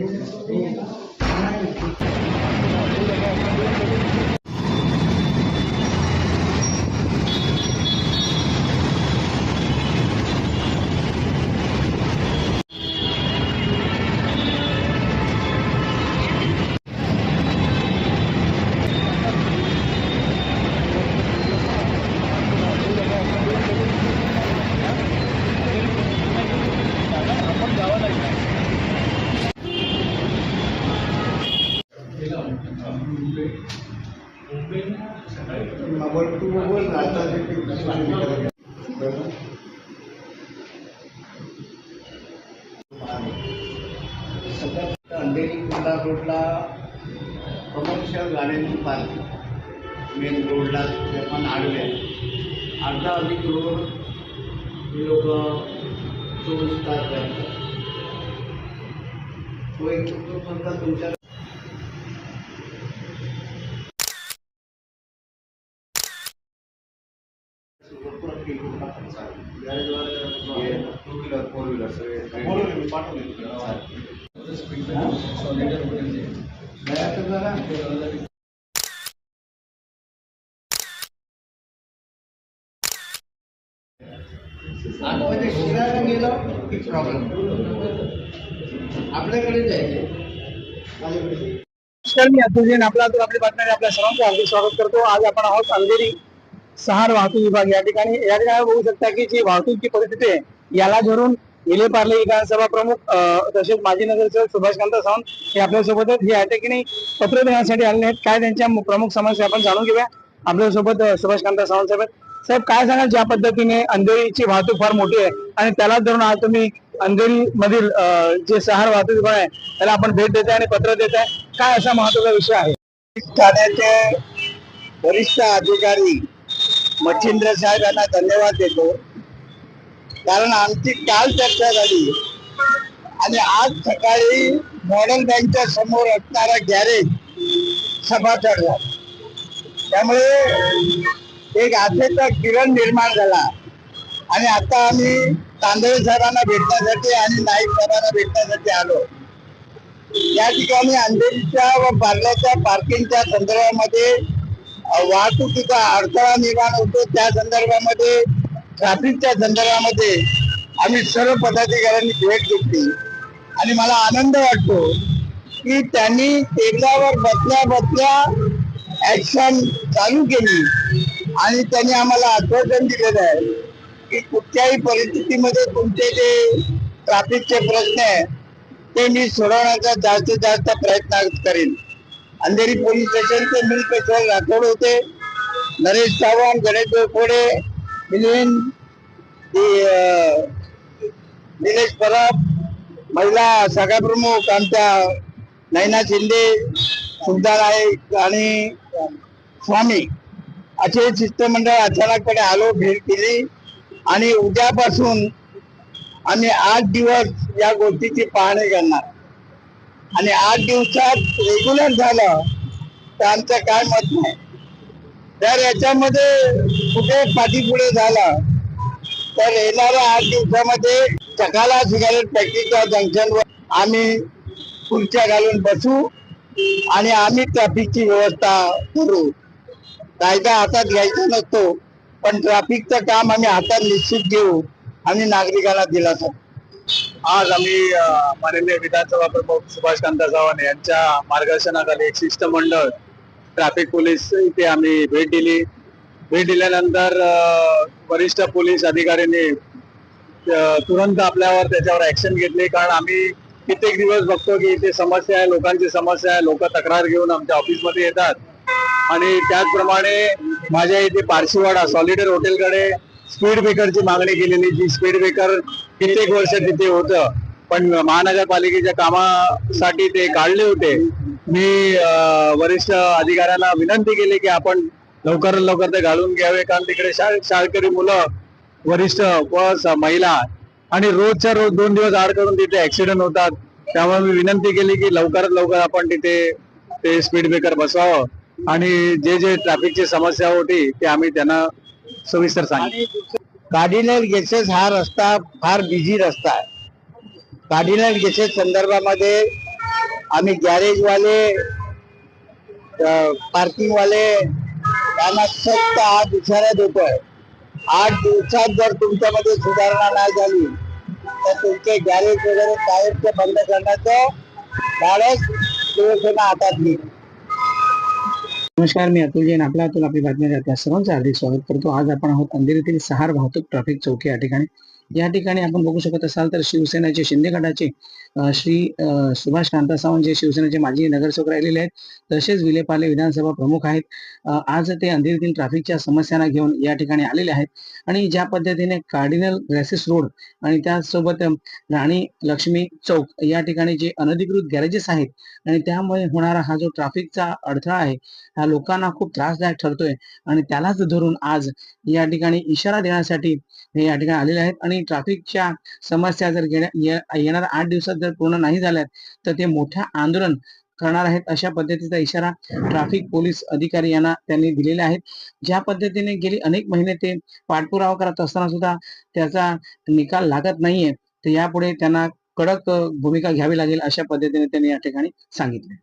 Amen. आपण तू बोल ना आता ते ते दुसरं हे करायचं. सतत अंधेरी कुंडा रोडला कमर्शियल गाड्यांची पार्किंग मेन रोडला ते पण आडवे अर्धा अधिक रोड हे लोक चोवीस तास करतात तो एक तो फक्त तुमच्या टू व्हीलर फोर व्हीलर सगळे आता म्हणजे शिरायला गेलो की प्रॉब्लेम आपल्याकडे जायचे नमस्कार मी अतुल जैन आपला आपल्या बातम्या आपल्या सर्वांचं हार्दिक स्वागत करतो. आज आपण आहोत अंधेरी. सहार वाहतूक विभाग या ठिकाणी या ठिकाणी बघू शकता की जी वाहतूकची परिस्थिती आहे याला धरून विले पार्ले विधानसभा प्रमुख तसेच माजी नगरसेवक सुभाषकांत सावंत हे आपल्यासोबत हे या पत्र देण्यासाठी आलेले आहेत. काय त्यांच्या प्रमुख समस्या आपण जाणून घेऊया. आपल्यासोबत सुभाषकांत सावंत साहेब साहेब काय सांगाल ज्या पद्धतीने अंधेरीची वाहतूक फार मोठी आहे आणि त्याला धरून आज तुम्ही अंधेरी मधील जे सहार वाहतूक विभाग आहे त्याला आपण भेट देताय आणि पत्र देताय. काय असा महत्त्वाचा विषय आहे? ठाण्याचे वरिष्ठ अधिकारी मच्छिंद्र साहेब यांना धन्यवाद देतो. कारण आमची काल चर्चा झाली. आणि आज सकाळी मॉडेल बँकच्या समोर असणारा गॅरेज सभा चढला त्यामुळे एक आशेचा किरण निर्माण झाला. आणि आता आम्ही तांदळे साहेबांना भेटण्यासाठी आणि नाईक साहेबांना भेटण्यासाठी आलो. या ठिकाणी अंधेरीच्या व पार्ल्याच्या पार्किंगच्या संदर्भामध्ये वाहतुकीचा अडथळा निर्माण होतो. त्या संदर्भामध्ये ट्रॅफिकच्या संदर्भामध्ये आम्ही सर्व पदाधिकाऱ्यांनी भेट घेतली. आणि मला आनंद वाटतो की त्यांनी टेबलावर बसल्या बसल्या ऍक्शन चालू केली. आणि त्यांनी आम्हाला आश्वासन दिलेलं आहे की कुठच्याही परिस्थितीमध्ये तुमचे जे ट्रॅफिकचे प्रश्न आहे ते मी सोडवण्याचा जास्तीत जास्त प्रयत्न करेन. अंधेरी पोलीस स्टेशनचे मिल पेट्रोल राठोड होते नरेश चव्हाण गणेश डोरफोडे मिलिंद निलेश परब महिला शाखा प्रमुख आमच्या नैना शिंदे सुद्धा नाईक आणि स्वामी. असे शिष्टमंडळ अचानकपणे आलो भेट केली आणि उद्यापासून आम्ही आठ दिवस या गोष्टीची पाहणी करणार. आणि आठ दिवसात रेग्युलर झालं तर आमचं काय मत नाही जर याच्यामध्ये कुठे पाठीपुढे झालं तर येणाऱ्या आठ दिवसामध्ये चकाला सिगारेट फॅक्टरीच्या जंक्शनवर आम्ही खुर्च्या घालून बसू आणि आम्ही ट्रॅफिकची व्यवस्था करू कायदा हातात घ्यायचा नसतो पण ट्रॅफिकचं काम आम्ही हातात निश्चित घेऊ आणि नागरिकांना दिलासा देऊ. आज आम्ही माननीय विधानसभा प्रमुख सुभाषकांत चव्हाण यांच्या मार्गदर्शनाखाली एक शिष्टमंडळ ट्रॅफिक पोलीस इथे आम्ही भेट दिली. भेट दिल्यानंतर वरिष्ठ पोलीस अधिकाऱ्यांनी तुरंत आपल्यावर त्याच्यावर ऍक्शन घेतली. कारण आम्ही कित्येक दिवस बघतो की इथे समस्या आहे लोकांची समस्या आहे लोक तक्रार घेऊन आमच्या ऑफिसमध्ये येतात. आणि त्याचप्रमाणे माझ्या इथे पारशीवाडा सॉलिडर हॉटेलकडे स्पीड ब्रेकरची मागणी केलेली जी स्पीड ब्रेकर कित्येक वर्ष तिथे होतं. पण महानगरपालिकेच्या कामासाठी ते काढले होते. मी वरिष्ठ अधिकाऱ्याला विनंती केली की आपण लवकरात लवकर ते घालून घ्यावे. कारण तिकडे शा- शाळकरी मुलं वरिष्ठ व महिला आणि रोजच्या रोज दोन दिवस आड करून तिथे ऍक्सिडेंट होतात. त्यामुळे मी विनंती केली की लवकरात लवकर आपण तिथे ते स्पीड ब्रेकर बसवावं. आणि जे जे ट्रॅफिकची समस्या होती ते आम्ही त्यांना सविस्तर सांगितलं कार्डिनल गेसेस हा रस्ता फार बिझी रस्ता आहे. कार्डिनल गेसेस संदर्भामध्ये आम्ही गॅरेजवाले पार्किंग वाले सक्त आठ इशारा देतोय. आठ दिवसात जर तुमच्यामध्ये सुधारणा नाही झाली तर तुमचे गॅरेज वगैरे कायमचे बंद करण्याचं धाडस शिवसेना हातात घेईल. नमस्कार मी अतुल जैन. आपला अतुल आपली बातमी आपल्या सर्वांचं हार्दिक स्वागत करतो. आज आपण आहोत अंधेरीतील सहार वाहतूक ट्रॅफिक चौकी या ठिकाणी. या ठिकाणी आपण बघू शकत असाल तर शिवसेनेचे शिंदे गटाचे श्री सुभाष कांता सावंत जे शिवसेनेचे माजी नगरसेवक राहिलेले आहेत तसेच विलेपार्ले विधानसभा प्रमुख आहेत. आज ते अंधेरीतील ट्रॅफिकच्या समस्यांना घेऊन या ठिकाणी आलेले आहेत. आणि ज्या पद्धतीने कार्डिनल ग्रॅसेस रोड आणि त्यासोबत राणी लक्ष्मी चौक या ठिकाणी जे अनधिकृत गॅरेजेस आहेत आणि त्यामुळे होणारा हा जो ट्रॅफिकचा अडथळा आहे हा लोकांना खूप त्रासदायक ठरतोय. आणि त्यालाच धरून आज या ठिकाणी इशारा देण्यासाठी हे या ठिकाणी आलेले आहेत. आणि ट्रॅफिकच्या समस्या जर येणाऱ्या आठ दिवसात जर पूर्ण नाही झाल्यात तर ते मोठ्या आंदोलन करणार आहेत अशा पद्धतीचा इशारा ट्रॅफिक पोलीस अधिकारी यांना त्यांनी दिलेला आहे. ज्या पद्धतीने गेली अनेक महिने ते पाठपुरावा करत असताना सुद्धा त्याचा निकाल लागत नाहीये. तर यापुढे त्यांना कडक भूमिका घ्यावी लागेल अशा पद्धतीने त्यांनी या ठिकाणी सांगितले.